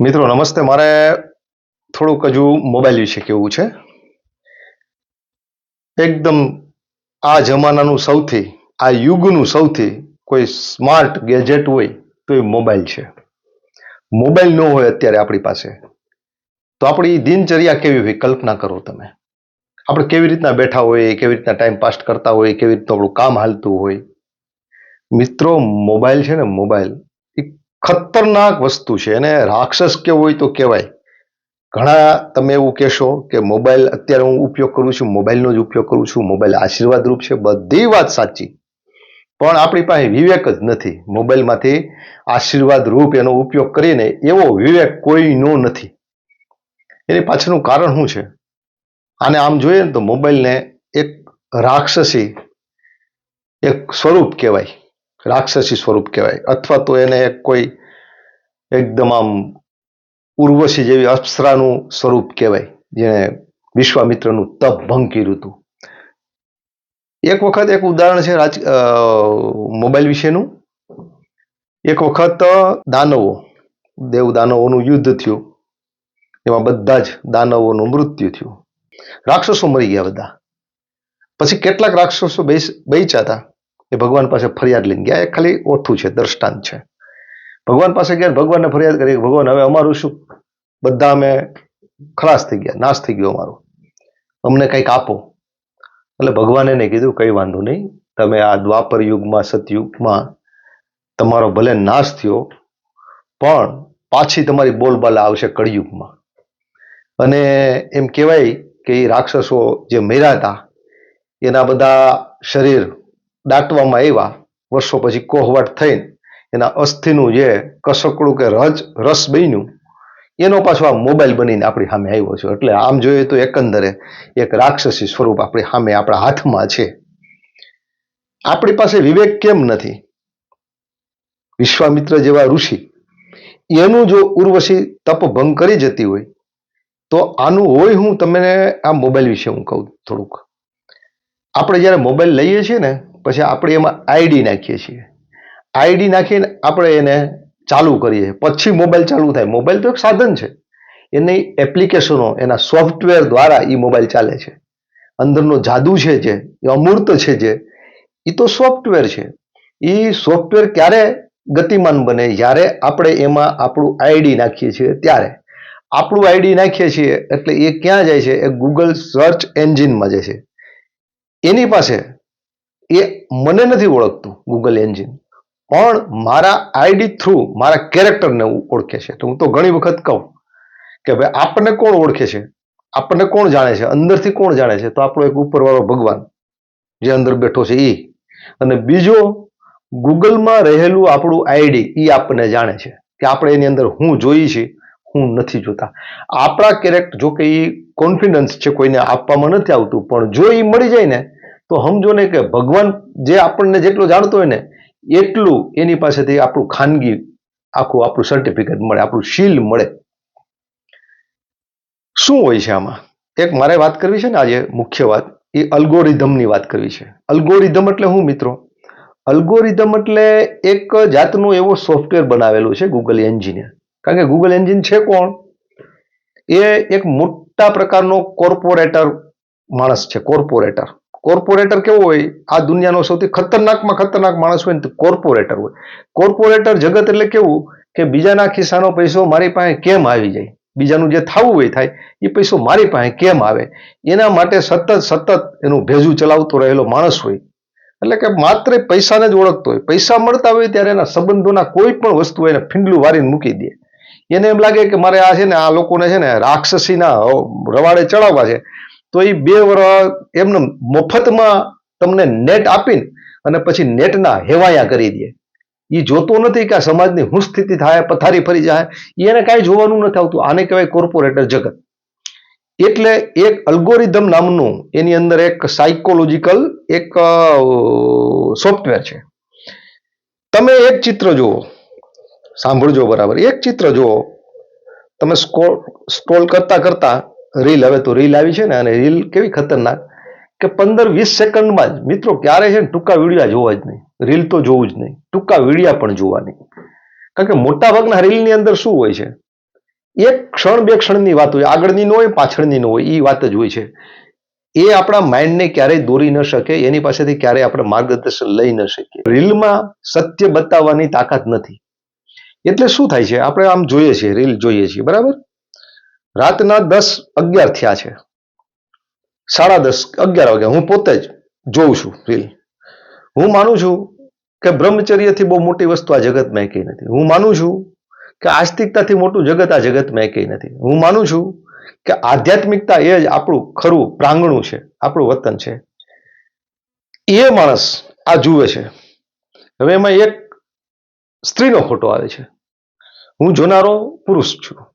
મિત્રો, નમસ્તે. મારે થોડુંક હજુ મોબાઈલ વિશે કેવું છે. એકદમ આ જમાનાનું સૌથી, આ યુગનું સૌથી કોઈ સ્માર્ટ ગેજેટ હોય તો એ મોબાઈલ છે. મોબાઈલ ન હોય અત્યારે આપણી પાસે. તો આપણી દિનચર્યા કેવી હોય? કલ્પના કરો તમે. આપણે કેવી રીતના બેઠા હોય કેવી રીતના ટાઈમ પાસ કરતા હોય કેવી રીતનું આપણું કામ હાલતું હોય? મિત્રો, મોબાઈલ છે ને, મોબાઈલ ખતરનાક વસ્તુ છે. એને રાક્ષસ કેવું હોય તો કહેવાય. ઘણા તમે એવું કહેશો કે મોબાઈલ, અત્યારે હું ઉપયોગ કરું છું, મોબાઈલનો જ ઉપયોગ કરું છું, મોબાઈલ આશીર્વાદ રૂપ છે, બધી વાત સાચી. પણ આપણી પાસે વિવેક જ નથી. મોબાઈલમાંથી આશીર્વાદ રૂપ એનો ઉપયોગ કરીને એવો વિવેક કોઈનો નથી. એની પાછળનું કારણ શું છે? આને આમ જોઈએ ને તો મોબાઈલને એક રાક્ષસી, એક સ્વરૂપ કહેવાય. રાક્ષસી સ્વરૂપ કહેવાય. અથવા તો એને કોઈ એકદમ આમ ઉર્વશી જેવી અપ્સરાનું સ્વરૂપ કહેવાય, જેણે વિશ્વામિત્રનું તપ ભંગ કર્યું હતું. એક વખત એક ઉદાહરણ છે રાજ મોબાઈલ વિશેનું. એક વખત દાનવો દેવ દાનવોનું યુદ્ધ થયું. એમાં બધા જ દાનવોનું મૃત્યુ થયું. રાક્ષસો મરી ગયા બધા. પછી કેટલાક રાક્ષસો બેચ્યા હતા. એ ભગવાન પાસે ફરિયાદ લઈને ગયા. એ ખાલી ઓથું છે, દ્રષ્ટાંત છે. ભગવાન પાસે ગયા ભગવાનને ફરિયાદ કરી ભગવાન, હવે અમારું શું? બધા અમે ખલાસ થઈ ગયા, નાશ થઈ ગયો અમારો. અમને કંઈક આપો. એટલે ભગવાને એને કીધું, કંઈ વાંધો નહીં. તમે આ દ્વાપર યુગમાં, સતયુગમાં તમારો ભલે નાશ થયો, પણ પાછી તમારી બોલબાલા આવશે કળિયુગમાં. અને એમ કહેવાય કે એ રાક્ષસો જે મર્યા હતા, એના બધા શરીર દાટવામાં આવ્યા, વર્ષો પછી કોહવાટ થઈને એના અસ્થિનું જે કસકડું કે રજ, રસ બન્યું, એનો પાછો આ મોબાઈલ બનીને આપણી સામે આવ્યો છે. એટલે આમ જોઈએ તો એકંદરે એક રાક્ષસી સ્વરૂપ આપણી સામે આપણા હાથમાં છે. આપણી પાસે વિવેક કેમ નથી? વિશ્વામિત્ર જેવા ઋષિ, એનું જો ઉર્વશી તપ ભંગ કરી જતી હોય, તો આનું હોય હું તમને આ મોબાઈલ વિશે હું કહું થોડુંક. આપણે જ્યારે મોબાઈલ લઈએ છીએ ને પછી આપણે એમાં આઈડી નાખીએ છીએ. આઈડી નાખીને આપણે એને ચાલુ કરીએ. પછી મોબાઈલ ચાલુ થાય. મોબાઈલ તો એક સાધન છે. એની એપ્લિકેશનો એના સોફ્ટવેર દ્વારા એ મોબાઈલ ચાલે છે. અંદરનો જાદુ છે જે, એ અમૂર્ત છે જે એ તો સોફ્ટવેર છે. એ સોફ્ટવેર ક્યારે ગતિમાન બને? જ્યારે આપણે એમાં આપણું આઈડી નાખીએ છીએ ત્યારે. આપણું આઈડી નાખીએ છીએ એટલે એ ક્યાં જાય છે? એ ગૂગલ સર્ચ એન્જિનમાં જાય છે. એની પાસે એ મને નથી ઓળખતું ગૂગલ એન્જિન પણ મારા આઈડી થ્રુ મારા કેરેક્ટરને ઓળખે છે. તો હું તો ઘણી વખત કહું કે ભાઈ આપણને કોણ ઓળખે છે? આપણને કોણ જાણે છે? અંદરથી કોણ જાણે છે? તો આપણો એક ઉપરવાળો ભગવાન જે અંદર બેઠો છે એ અને બીજો ગૂગલમાં રહેલું આપણું આઈડી એ આપણને જાણે છે કે આપણે એની અંદર હું જોઈ છે, હું નથી જોતા. આપણા કેરેક્ટર જો કે એ કોન્ફિડન્સ છે કોઈને આપવામાં નથી આવતું, પણ જો એ મળી જાય ને તો સમજો ને કે ભગવાન જે આપણને જેટલું જાણતો હોય ને, એટલું એની પાસેથી આપણું ખાનગી આખું આપણું સર્ટિફિકેટ મળે, આપણું શીલ મળે. શું હોય છે આમાં? એક મારે વાત કરવી છે ને આજે મુખ્ય વાત, એ અલ્ગોરિધમની વાત કરવી છે. અલ્ગોરિધમ એટલે હું, મિત્રો? અલ્ગોરિધમ એટલે એક જાતનું એવો સોફ્ટવેર બનાવેલું છે ગૂગલ એન્જિને કારણ કે ગૂગલ એન્જિન છે કોણ? એ એક મોટા પ્રકારનો કોર્પોરેટર માણસ છે કોર્પોરેટર કોર્પોરેટર કેવો હોય? આ દુનિયાનો સૌથી ખતરનાકમાં ખતરનાક માણસ હોય ને કોર્પોરેટર હોય. કોર્પોરેટર જગત એટલે કેવું? કે બીજાના ખિસ્સાનો પૈસો મારી પાસે કેમ આવી જાય? બીજાનું જે થવું હોય થાય. એ પૈસો મારી પાસે કેમ આવે? એના માટે સતત સતત એનું ભેજું ચલાવતો રહેલો માણસ હોય. એટલે કે માત્ર પૈસાને જ ઓળખતો હોય. પૈસા મળતા હોય ત્યારે એના સંબંધોના કોઈ પણ વસ્તુ એને ફીંડલું વારીને મૂકી દે. એને એમ લાગે કે મારે આ છે ને, આ લોકોને છે ને, રાક્ષસીના રવાડે ચડાવવા છે. તો એ બે વર્ષ એમને મફતમાં તમને નેટ આપીને અને પછી નેટના હેવાયા કરી દે. એ જોતો નથી કે આ સમાજની હું સ્થિતિ થાય, પથારી ફરી જાય. એને કાંઈ જોવાનું નથી આવતું. આને કહેવાય કોર્પોરેટર જગત. એટલે એક અલ્ગોરિધમ નામનું એની અંદર એક સાયકોલોજીકલ એક સોફ્ટવેર છે. તમે એક ચિત્ર જુઓ. સાંભળજો બરાબર. એક ચિત્ર જુઓ. તમે સ્ક્રોલ કરતા કરતા રીલ હવે તો રીલ આવી છે ને અને રીલ કેવી ખતરનાક કે પંદર વીસ સેકન્ડમાં જ, મિત્રો ક્યારે છે ને ટૂંકા વિડીયા જોવા જ નહીં. રીલ તો જોવું જ નહીં. ટૂંકા વિડીયા પણ જોવા નહીં. કારણ કે મોટાભાગના રીલની અંદર શું હોય છે? એક ક્ષણ બે ક્ષણની વાત હોય, આગળની ન હોય, પાછળની ન હોય એ વાત જ હોય છે. એ આપણા માઇન્ડને ક્યારેય દોરી ન શકે, એની પાસેથી ક્યારેય આપણે માર્ગદર્શન લઈ ન શકીએ. રીલમાં સત્ય બતાવવાની તાકાત નથી. એટલે શું થાય છે? આપણે આમ જોઈએ છીએ રીલ જોઈએ છીએ. બરાબર? રાતના દસ અગિયાર થયા છે. સાડા દસ, અગિયાર વાગ્યા હું પોતે જ જોઉં છું રીલ હું માનું છું કે બ્રહ્મચર્યથી બહુ મોટી વસ્તુ આ જગતમાં એકેય નથી. હું માનું છું કે આસ્તિકતાથી મોટું જગત આ જગતમાં એકેય નથી. હું માનું છું કે આધ્યાત્મિકતા એ જ આપણું ખરું પ્રાંગણું છે, આપણું વતન છે. એ માણસ આ જુએ છે. હવે એમાં એક સ્ત્રીનો ફોટો આવે છે. હું જોનારો પુરુષ છું.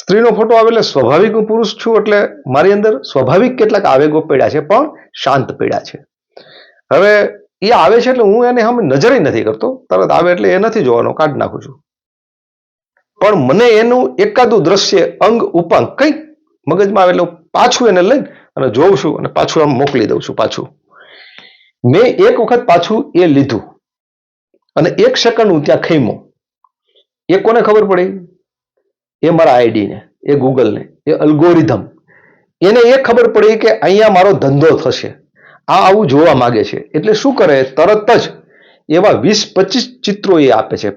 સ્ત્રીનો ફોટો આવે એટલે સ્વાભાવિક હું પુરુષ છું એટલે મારી અંદર સ્વાભાવિક કેટલાક આવેગો પડ્યા છે, પણ શાંત પડ્યા છે. હવે એ આવે છે એટલે હું એને હમ નજરે નથી કરતો, તરત આવે એટલે એ નથી જોવાનો, કાઢ નાખું છું. પણ મને એનું એકાદું દ્રશ્ય, અંગ, ઉપાંગ કંઈક મગજમાં આવે એટલે પાછું એને લઈ અને જોઉં છું અને પાછું આમ મોકલી દઉં છું પાછું. મેં એક વખત પાછું એ લીધું અને એક સેકન્ડ હું ત્યાં ખેમો એ કોને ખબર પડી? એ મારા આઈડીને એ ગૂગલને એ અલ્ગોરિધમ એને એ ખબર પડી કે અહીંયા મારો ધંધો થશે. આ આવું જોવા માગે છે. એટલે શું કરે? તરત જ એવા વીસ, પચીસ ચિત્રો એ આપે છે.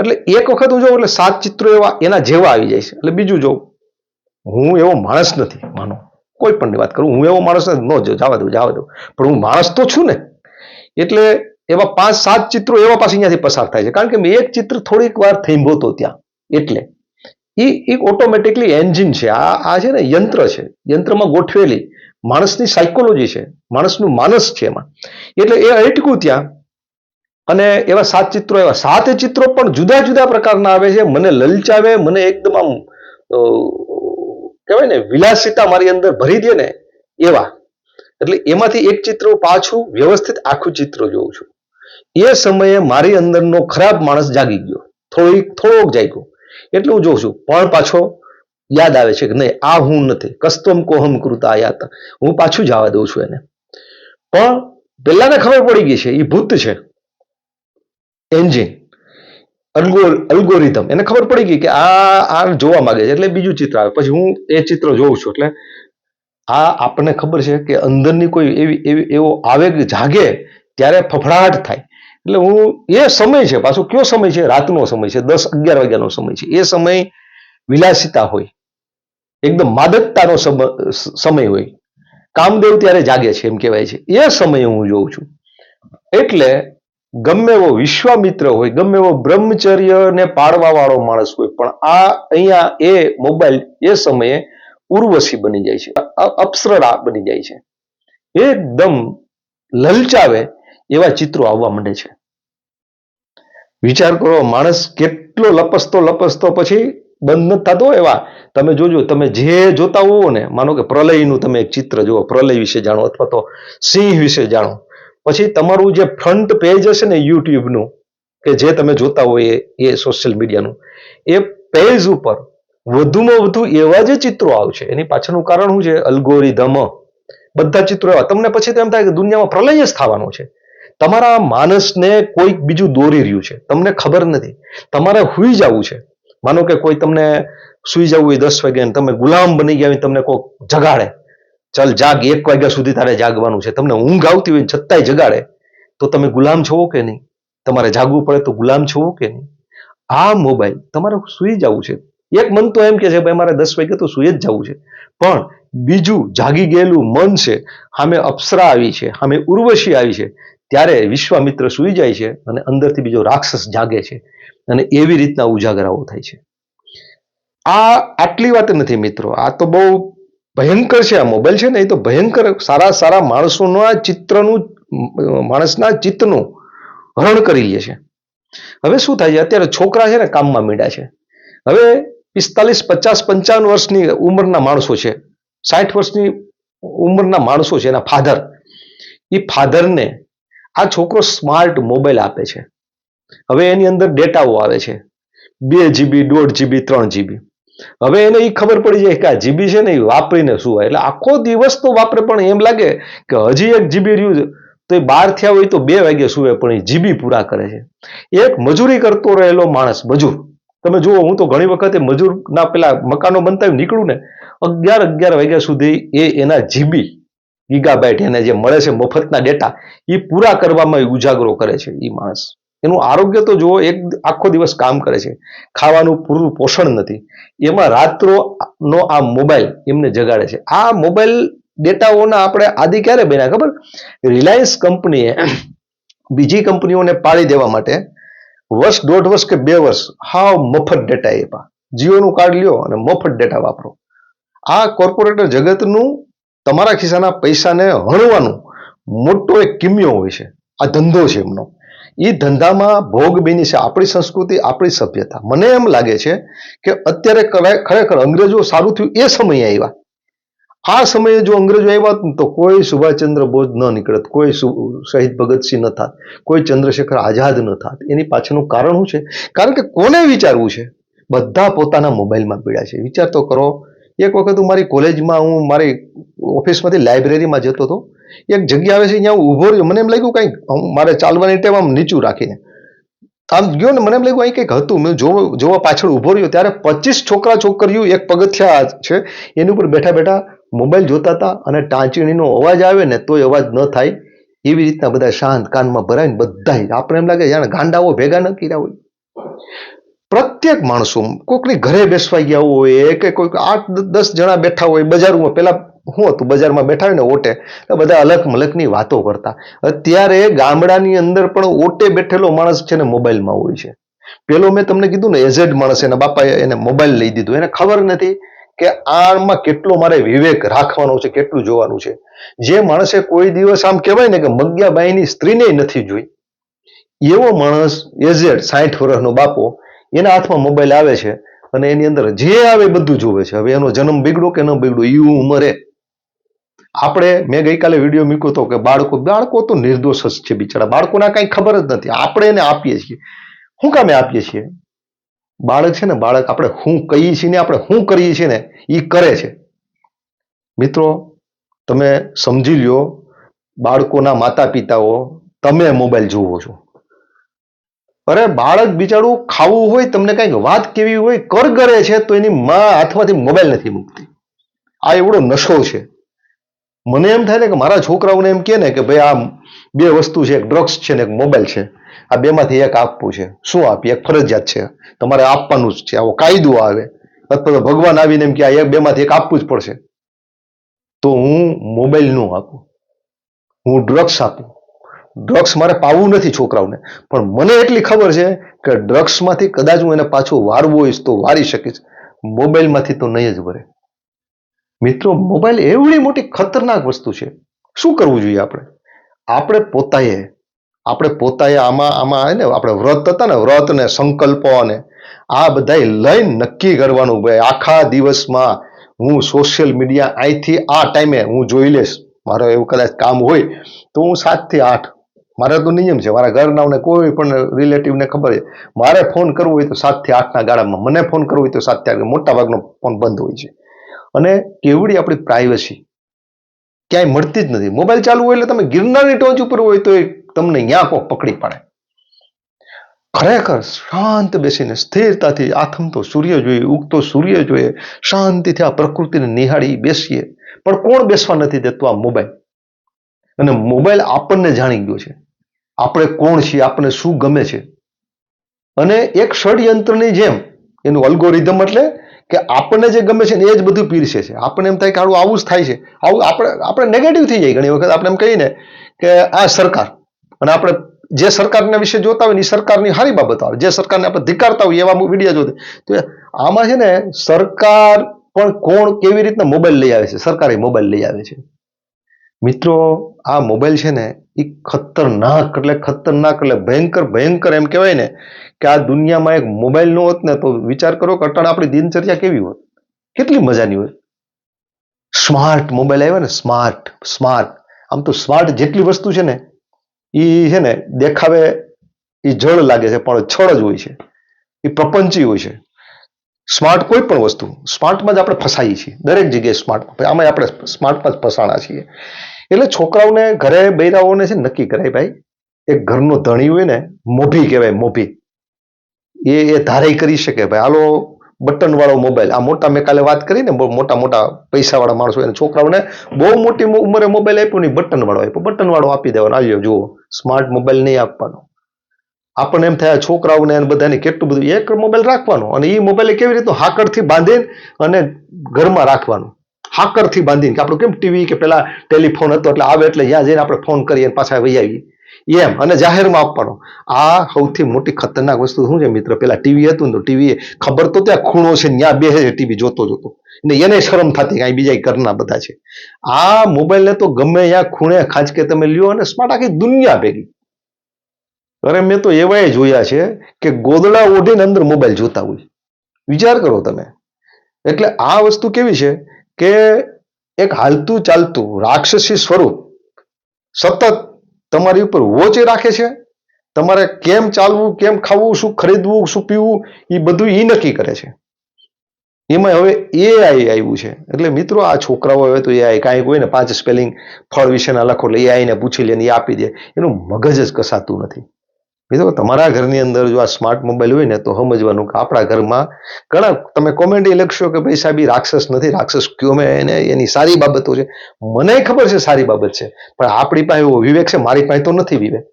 એટલે એક વખત હું જોઉં એટલે સાત ચિત્રો એવા એના જેવા આવી જાય છે. એટલે બીજું જોઉં, હું એવો માણસ નથી, માનો. કોઈ પણ વાત કરું, હું એવો માણસ નથી. ન, જવા દઉં જવા દઉં પણ હું માણસ તો છું ને. એટલે એવા પાંચ, સાત ચિત્રો એવા પાછી અહીંયાથી પસાર થાય છે. કારણ કે મેં એક ચિત્ર થોડીક વાર થંભો હતો ત્યાં. એટલે એ એક ઓટોમેટિકલી એન્જિન છે. આ આ છે ને યંત્ર છે. યંત્રમાં ગોઠવેલી માણસની સાયકોલોજી છે. માણસનું માનસ છે એમાં. એટલે એ અટકું ત્યાં. અને એવા સાત ચિત્રો, એવા સાત ચિત્રો પણ જુદા જુદા પ્રકારના આવે છે. મને લલચાવે, મને એકદમ આમ કહેવાય ને, વિલાસિતા મારી અંદર ભરી દે ને એવા. એટલે એમાંથી એક ચિત્ર પાછું વ્યવસ્થિત આખું ચિત્ર જોઉં છું. એ સમયે મારી અંદરનો ખરાબ માણસ જાગી ગયો. થોડીક, થોડોક જાગ્યો. એટલે હું જોઉં છું. પણ પાછો યાદ આવે છે કે નહીં, આ હું નથી. કસ્તમ કોહમ કૃતા યાત હું પાછું જવા દઉં છું એને. પણ પેલાને ખબર પડી ગઈ છે એ ભૂત છે. એન્જિન. Algo algorithm. એને ખબર પડી ગઈ કે આ આ જોવા માંગે છે, એટલે બીજું ચિત્ર આવે. પછી હું એ ચિત્ર જોઉં છું, એટલે આ આપણને ખબર છે કે અંદરની કોઈ એવી એવી, એવો આવેગ જાગે, ત્યારે ફફડાટ થાય. એટલે હું એ સમય છે, પાછો કયો સમય છે? રાતનો સમય છે, દસ અગિયાર વાગ્યાનો સમય છે. એ સમય વિલાસિતા હોય. એકદમ માદકતાનો સમય હોય. કામદેવ ત્યારે જાગે છે એમ કહેવાય છે. એ સમયે હું જોઉં છું. એટલે ગમે એવો વિશ્વામિત્ર હોય, ગમે એવો બ્રહ્મચર્યને પાળવા વાળો માણસ હોય, પણ આ અહીંયા એ મોબાઈલ એ સમયે ઉર્વશી બની જાય છે. અપ્સરા બની જાય છે. એકદમ લલચાવે એવા ચિત્રો આવવા માંડે છે. વિચાર કરો, માણસ કેટલો લપસતો લપસતો પછી બંધ નથી થતો એવા. તમે જોજો, તમે જે જોતા હોવો ને, માનો કે પ્રલયનું તમે એક ચિત્ર જુઓ, પ્રલય વિશે જાણો અથવા તો સિંહ વિશે જાણો. પછી તમારું જે ફ્રન્ટ પેજ હશે ને યુટ્યુબનું, કે જે તમે જોતા હોય એ સોશિયલ મીડિયાનું એ પેજ ઉપર વધુમાં વધુ એવા જે ચિત્રો આવશે, એની પાછળનું કારણ શું છે? અલ્ગોરિધમ બધા ચિત્રો એવા. તમને પછી તો એમ થાય કે દુનિયામાં પ્રલય જ થવાનો છે. તમારા માનસને કોઈક બીજું દોરી રહ્યું છે. તમને ખબર નથી. તમારે હુઈ જવું છે. માનો કે કોઈ તમને સુઈ જવું હોય દસ વાગે તમે ગુલામ બની ગયા તમને કોઈ જગાડે. ચાલ જાગ, એક વાગ્યા સુધી તારે જાગવાનું છે. તમને ઊંઘ આવતી હોય છતાંય જગાડે. તો તમે ગુલામ છો કે નહીં? તમારે જાગવું પડે તો ગુલામ છો કે નહીં? આ મોબાઈલ તમારે સુઈ જવું છે. એક મન તો એમ કે છે, ભાઈ, મારે દસ વાગે તો સુઈ જ જવું છે. પણ બીજું જાગી ગયેલું મન છે, સામે અપ્સરા આવી છે, સામે ઉર્વશી આવી છે. ત્યારે વિશ્વામિત્ર સુઈ જાય છે અને અંદરથી બીજો રાક્ષસ જાગે છે અને એવી રીતના ઉજાગરાઓ થાય છે. આ આટલી વાત નથી મિત્રો, આ તો બહુ ભયંકર છે, આ મોબાઈલ છે ને એ તો ભયંકર સારા સારા માણસોના ચિત્રનું, માણસના ચિત્તનું હરણ કરી લે છે. હવે શું થાય છે? અત્યારે છોકરા છે ને કામમાં મીડ્યા છે. હવે પિસ્તાલીસ, પચાસ, પંચાવન વર્ષની ઉંમરના માણસો છે. સાઠ વર્ષની ઉંમરના માણસો છે એના ફાધર. એ ફાધરને આ છોકરો સ્માર્ટ મોબાઈલ આપે છે. હવે એની અંદર ડેટાઓ આવે છે. બે જીબી દોઢ જીબી ત્રણ જીબી હવે એને એ ખબર પડી જાય કે આ જીબી છે ને એ વાપરીને શું હોય? એટલે આખો દિવસ તો વાપરે, પણ એમ લાગે કે હજી એક જીબી રહ્યું છે. તો એ બાર થયા હોય તો બે વાગે સુવે, પણ એ જીબી પૂરા કરે છે. એક મજૂરી કરતો રહેલો માણસ, મજૂર. તમે જુઓ, હું તો ઘણી વખતે મજૂરના પેલા મકાનો બનતા નીકળું ને, અગિયાર અગિયાર વાગ્યા સુધી એ એના જીબી ગીગાબાઇટ એને જે મળે છે મફતના ડેટા એ પૂરા કરવામાં ઉજાગરો કરે છે એ માણસ. એનું આરોગ્ય તો જુઓ, એક આખો દિવસ કામ કરે છે. ખાવાનું પૂરું પોષણ નથી. એમાં રાત્રો નો આ મોબાઈલ એમને જગાડે છે. આ મોબાઈલ ડેટાઓના આપણે આદિ ક્યારે બન્યા ખબર? રિલાયન્સ કંપનીએ બીજી કંપનીઓને પાળી દેવા માટે વર્ષ દોઢ વર્ષ કે બે વર્ષ હાવ મફત ડેટા આપ્યા. જીઓનું કાર્ડ લ્યો અને મફત ડેટા વાપરો. આ કોર્પોરેટર જગતનું તમારા ખિસ્સાના પૈસાને હણવાનું મોટો એક કિમિયો હોય છે. આ ધંધો છે એમનો. એ ધંધામાં ભોગ બની છે આપણી સંસ્કૃતિ, આપણી સભ્યતા. મને એમ લાગે છે કે અત્યારે ખરેખર અંગ્રેજો સારું થયું એ સમયે આવ્યા આ સમયે જો અંગ્રેજો આવ્યા તો કોઈ સુભાષચંદ્ર બોઝ ન નીકળત, કોઈ શહીદ ભગતસિંહ ન થાત, કોઈ ચંદ્રશેખર આઝાદ ન થાત. એની પાછળનું કારણ શું છે? કારણ કે કોને વિચારવું છે? બધા પોતાના મોબાઈલમાં પીડ્યા છે. વિચાર તો કરો એક વખત હું મારી કોલેજમાં હું મારી ઓફિસમાંથી લાઇબ્રેરીમાં જતો હતો. એક જગ્યા આવે છે, ત્યાં હું ઊભો રહ્યો. મને એમ લાગ્યું કંઈક મારે ચાલવાની ટેમ આમ નીચું રાખીને. આમ ગયો ને, મને એમ લાગ્યું અહીં કંઈક હતું. મેં જોવા પાછળ ઊભો રહ્યો. ત્યારે પચીસ છોકરા છોકરીઓ, એક પગથિયા છે, એની ઉપર બેઠા બેઠા મોબાઈલ જોતા હતા અને ટાંચણીનો અવાજ આવે ને, તોય અવાજ ન થાય. એવી રીતના બધા શાંત કાનમાં ભરાઈને બધા આપણે એમ લાગે, જાણે ગાંડાઓ ભેગા ન કર્યા હોય. પ્રત્યેક માણસો કોઈકની ઘરે બેસવા ગયા હોય કે કોઈક આઠ દસ જણા બેઠા હોય બજારમાં, પેલા હું હતું, બજારમાં બેઠા હોય ને ઓટે, તો બધા અલગ મલકની વાતો કરતા. અત્યારે ગામડાની અંદર પણ ઓટે બેઠેલો માણસ છે ને મોબાઈલમાં હોય છે. પેલો મેં તમને કીધું ને, એઝેડ માણસ, એના બાપાએ એને મોબાઈલ લઈ દીધો. એને ખબર નથી કે આમાં કેટલો મારે વિવેક રાખવાનો છે, કેટલું જોવાનું છે. જે માણસે કોઈ દિવસ આમ કહેવાય ને કે મગ્યાબાઈની સ્ત્રીને નથી જોઈ. એવો માણસ એઝેડ સાઠ વર્ષનો બાપો એના હાથમાં મોબાઈલ આવે છે અને એની અંદર જે આવે બધું જોવે છે. હવે એનો જન્મ બિગડો કે ન બિગડો એ ઉંમરે. આપણે, મેં ગઈકાલે વીડિયો મૂક્યો હતો કે બાળકો બાળકો તો નિર્દોષ જ છે બિચારા. બાળકોના કાંઈ ખબર જ નથી. આપણે એને આપીએ છીએ. શું કામે આપીએ છીએ? બાળક છે ને, બાળક આપણે શું કહીએ છીએ ને, આપણે શું કરીએ છીએ ને એ કરે છે. મિત્રો, તમે સમજી લ્યો, બાળકોના માતા પિતાઓ તમે મોબાઈલ જોવો છો. અરે બાળક બિચારું ખાવું હોય, તમને કંઈક વાત કેવી હોય, કર કરે છે, તો એની માં હાથમાંથી મોબાઈલ નથી મૂકતી. આ એવડો નશો છે. મને એમ થાય ને કે મારા છોકરાઓને એમ કે ને કે ભાઈ આ બે વસ્તુ છે, એક ડ્રગ્સ છે ને એક મોબાઈલ છે. આ બેમાંથી એક આપવું છે. શું આપી? એક ફરજિયાત છે. તમારે આપવાનું જ છે. આવો કાયદો આવે. અથવા ભગવાન આવીને એમ કે આ એક બેમાંથી એક આપવું જ પડશે. તો હું મોબાઈલનું આપું. હું ડ્રગ્સ આપું. ડ્રગ્સ મારે પાવું નથી છોકરાઓને. પણ મને એટલી ખબર છે કે ડ્રગ્સમાંથી કદાચ હું એને પાછું વારવો હોઈશ તો વારી શકીશ. મોબાઈલમાંથી તો નહીં જ વરે. મિત્રો મોબાઈલ એવડી મોટી ખતરનાક વસ્તુ છે. શું કરવું જોઈએ આપણે? આપણે પોતાએ આપણે પોતાએ આમાં આમાં ને આપણે વ્રત હતા ને, વ્રત ને સંકલ્પો અને આ બધાય લઈને નક્કી કરવાનું ભાઈ આખા દિવસમાં હું સોશિયલ મીડિયા અહીંથી આ ટાઈમે હું જોઈ લઈશ. મારો એવું કદાચ કામ હોય તો હું સાતથી આઠ મારે તો નિયમ છે, મારા ઘરનાઓને કોઈ પણ રિલેટિવને ખબર છે. મારે ફોન કરવો હોય તો સાતથી આઠના ગાળામાં, મને ફોન કરવો હોય તો સાતથી આઠ મોટા ભાગનો ફોન બંધ હોય છે. અને કેવડી આપણી પ્રાઇવસી ક્યાંય મળતી જ નથી. મોબાઈલ ચાલુ હોય એટલે તમે ગિરનારની ટોચ ઉપર હોય તો એ તમને ત્યાં કોક પકડી પાડે. ખરેખર શાંત બેસીને સ્થિરતાથી આથમતો સૂર્ય જોઈએ, ઉગતો સૂર્ય જોઈએ, શાંતિથી આ પ્રકૃતિને નિહાળી બેસીએ. પણ કોણ બેસવા નથી દેતું આ મોબાઈલ અને મોબાઈલ આપણને જાણી ગયો છે. આપણે કોણ છીએ આપણને શું ગમે છે? અને એક ષડયંત્રની જેમ, એનું અલ્ગોરિધમ એટલે કે આપણને જે ગમે છે ને એ જ બધું પીરસે છે. આપણને એમ થાય કે આવું આવું જ થાય છે. આવું આપણે આપણે નેગેટિવ થઈ જાય ઘણી વખત. આપણે એમ કહીએ ને કે આ સરકાર. અને આપણે જે સરકારના વિશે જોતા હોય ને એ સરકારની સારી બાબત આવે. જે સરકારને આપણે ધિકારતા હોય એવા વીડિયો જોતે તો આમાં છે ને સરકાર પણ કોણ કેવી રીતના મોબાઈલ લઈ આવે છે? સરકારે મોબાઈલ લઈ આવે છે. મિત્રો, આ મોબાઈલ છે ને એ ખતરનાક, એટલે ખતરનાક, એટલે ભયંકર ભયંકર એમ કહેવાય ને કે આ દુનિયામાં એક મોબાઈલ ન હોત ને તો વિચાર કરો કે અટાણે આપણી દિનચર્યા કેવી હોત કેટલી મજાની હોય? સ્માર્ટ મોબાઈલ આવ્યા ને, સ્માર્ટ સ્માર્ટ. આમ તો સ્માર્ટ જેટલી વસ્તુ છે ને એ છે ને દેખાવે એ જળ લાગે છે, પણ છળ જ હોય છે. એ પ્રપંચી હોય છે. સ્માર્ટ કોઈ પણ વસ્તુ, સ્માર્ટમાં જ આપણે ફસાઈએ છીએ. દરેક જગ્યાએ સ્માર્ટ આમાં આપણે સ્માર્ટમાં જ ફસાણા છીએ. એટલે છોકરાઓને ઘરે બૈરાઓને છે નક્કી કરાય, ભાઈ, એક ઘરનો ધણી હોય ને, મોભી કહેવાય, મોભી. એ એ ધારે કરી શકે. ભાઈ, હાલો બટન વાળો મોબાઈલ. આ મોટા મેં કાલે વાત કરી ને મોટા મોટા પૈસા વાળા માણસો એને છોકરાઓને બહુ મોટી ઉંમરે મોબાઈલ આપ્યો નહીં બટન વાળો આપ્યો. બટન વાળો આપી દેવાનો. આવ્યો જુઓ, સ્માર્ટ મોબાઈલ નહીં આપવાનો. આપણને એમ થાય છોકરાઓને અને બધાને કેટલું બધું, એક મોબાઈલ રાખવાનો અને એ મોબાઈલ કેવી રીતનું હાકરથી બાંધીને અને ઘરમાં રાખવાનું. હાકરથી બાંધીને, કે આપણું કેમ ટીવી કે પેલા ટેલિફોન હતો એટલે આવે એટલે ત્યાં જઈને આપણે ફોન કરીએ અને પાછા વહી આવીએ. એમ, અને જાહેરમાં આપવાનો. આ સૌથી મોટી ખતરનાક વસ્તુ શું છે મિત્ર? પેલા ટીવી હતું ને તો ટીવી ખબર તો ત્યાં ખૂણો છે ત્યાં બેસે છે ટીવી જોતો જોતો. ને એને શરમ થતી કાંઈ બીજા ઘરના બધા છે. આ મોબાઈલને તો ગમે ત્યાં ખૂણે ખાંચકે તમે લ્યો અને સ્માર્ટ આખી દુનિયા ભેગી. અરે મેં તો એવાય જોયા છે કે ગોદડા ઓઢીને અંદર મોબાઈલ જોતા હોય. વિચાર કરો તમે. એટલે આ વસ્તુ કેવી છે કે એક હાલતું ચાલતું રાક્ષસી સ્વરૂપ સતત તમારી ઉપર વોચે રાખે છે. તમારે કેમ ચાલવું, કેમ ખાવું, શું ખરીદવું, શું પીવું એ બધું એ નક્કી કરે છે. એમાં હવે એઆઈ આવ્યું છે. એટલે મિત્રો આ છોકરાઓ હવે તો એઆઈ કાંઈ હોય ને, પાંચ સ્પેલિંગ ફળ વિશેના લખો એટલે એઆઈ ને પૂછી લે ને એ આપી દે. એનું મગજ જ કસાતું નથી. મિત્રો તમારા ઘરની અંદર જો આ સ્માર્ટ મોબાઈલ હોય ને, તો સમજવાનું કે આપણા ઘરમાં ઘણા, તમે કોમેન્ટ લખશો કે ભાઈ સાહેબ રાક્ષસ નથી, રાક્ષસ કયો મેં એને, એની સારી બાબતો છે. મને ખબર છે સારી બાબત છે, પણ આપણી પાસે એવો વિવેક છે, મારી પાસે તો નથી વિવેક.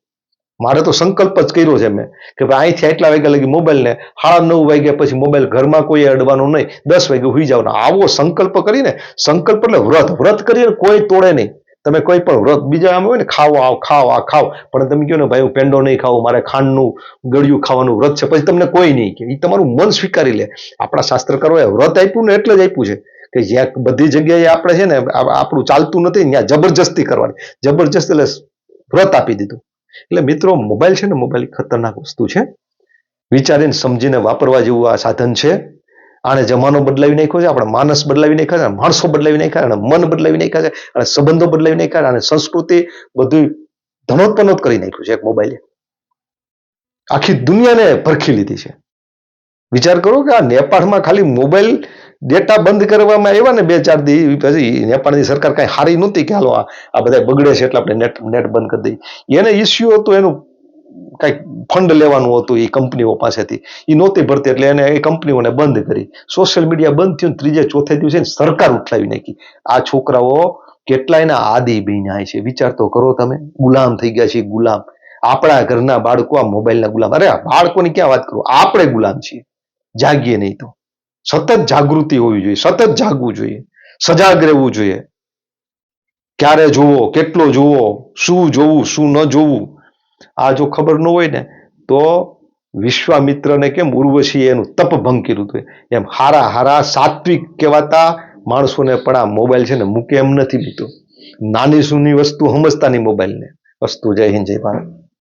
મારે તો સંકલ્પ જ કર્યો છે મેં, કે ભાઈ અહીંથી આટલા વાગ્યા લગી મોબાઈલને સાડા નવ વાગ્યા પછી મોબાઈલ ઘરમાં કોઈ અડવાનો નહીં, દસ વાગે હોઈ જવાનો આવો સંકલ્પ કરીને, સંકલ્પ એટલે વ્રત વ્રત કરીને કોઈ તોડે નહીં. તમે કોઈ પણ વ્રત બીજા આમ હોય ને ખાવ આવ ખાવ આ ખાવ પણ તમે કહો ને, ભાઈ, હું પેંડો નહીં ખાવું મારે ખાંડનું ગળ્યું ખાવાનું વ્રત છે. પછી તમને કોઈ નહીં કે એ તમારું મન સ્વીકારી લે. આપણા શાસ્ત્રકારોએ વ્રત આપ્યું ને એટલે જ આપ્યું છે કે જ્યાં બધી જગ્યાએ આપણે છે ને આપણું ચાલતું નથી, ત્યાં જબરજસ્તી કરવાની. જબરજસ્ત એટલે વ્રત આપી દીધું. એટલે મિત્રો, મોબાઈલ છે ને, મોબાઈલ ખતરનાક વસ્તુ છે. વિચારીને સમજીને વાપરવા જેવું આ સાધન છે. આને જમાનો બદલાવી નાખ્યો છે, આપણે માનસ બદલાવી નાખ્યા છે, માણસો બદલાવી નાખ્યા અને મન બદલાવી નાખ્યા છે, અને સંબંધો બદલાવી નાખ્યા અને સંસ્કૃતિ બધું ધનોત્પનોત કરી નાખ્યું છે એક મોબાઈલે. આખી દુનિયાને ભરખી લીધી છે. વિચાર કરો કે આ નેપાળમાં ખાલી મોબાઈલ ડેટા બંધ કરવામાં આવ્યા ને બે ચાર દી પછી નેપાળની સરકાર કાંઈ હારી નહોતી કે હાલો આ બધા બગડે છે એટલે આપણે નેટ નેટ બંધ કરી દઈએ. એને ઇસ્યુ હતો, એનું કાંઈક ફંડ લેવાનું હતું એ કંપનીઓ પાસેથી. એ નહોતી ભરતી એટલે એને એ કંપનીઓને બંધ કરી. સોશિયલ મીડિયા બંધ થયું ત્રીજે ચોથે દિવસે સરકાર ઉઠલાવી નાખી. આ છોકરાઓ કેટલાયના આદિ બન્યા છે. વિચાર તો કરો તમે. ગુલામ થઈ ગયા છે ગુલામ. આપણા ઘરના બાળકો આ મોબાઈલના ગુલામ. અરે બાળકોની ક્યાં વાત કરું? આપણે ગુલામ છીએ. જાગીએ નહીં તો. સતત જાગૃતિ હોવી જોઈએ. સતત જાગવું જોઈએ. સજાગ રહેવું જોઈએ. ક્યારે જોવો, કેટલો જોવો, શું જોવું, શું ન જોવું. આ જો ખબર ન હોય ને, તો વિશ્વામિત્રને કેમ ઉર્વશીએ એનું તપ ભંગ કર્યું હતું? એમ હારા હારા સાત્વિક કહેવાતા માણસોને પણ આ મોબાઈલ છે ને મૂકે એમ નથી લીધો નાની સૂની વસ્તુ સમજતા નહીં મોબાઈલને. વસ્તુ જય હિન્દ, જય ભારત.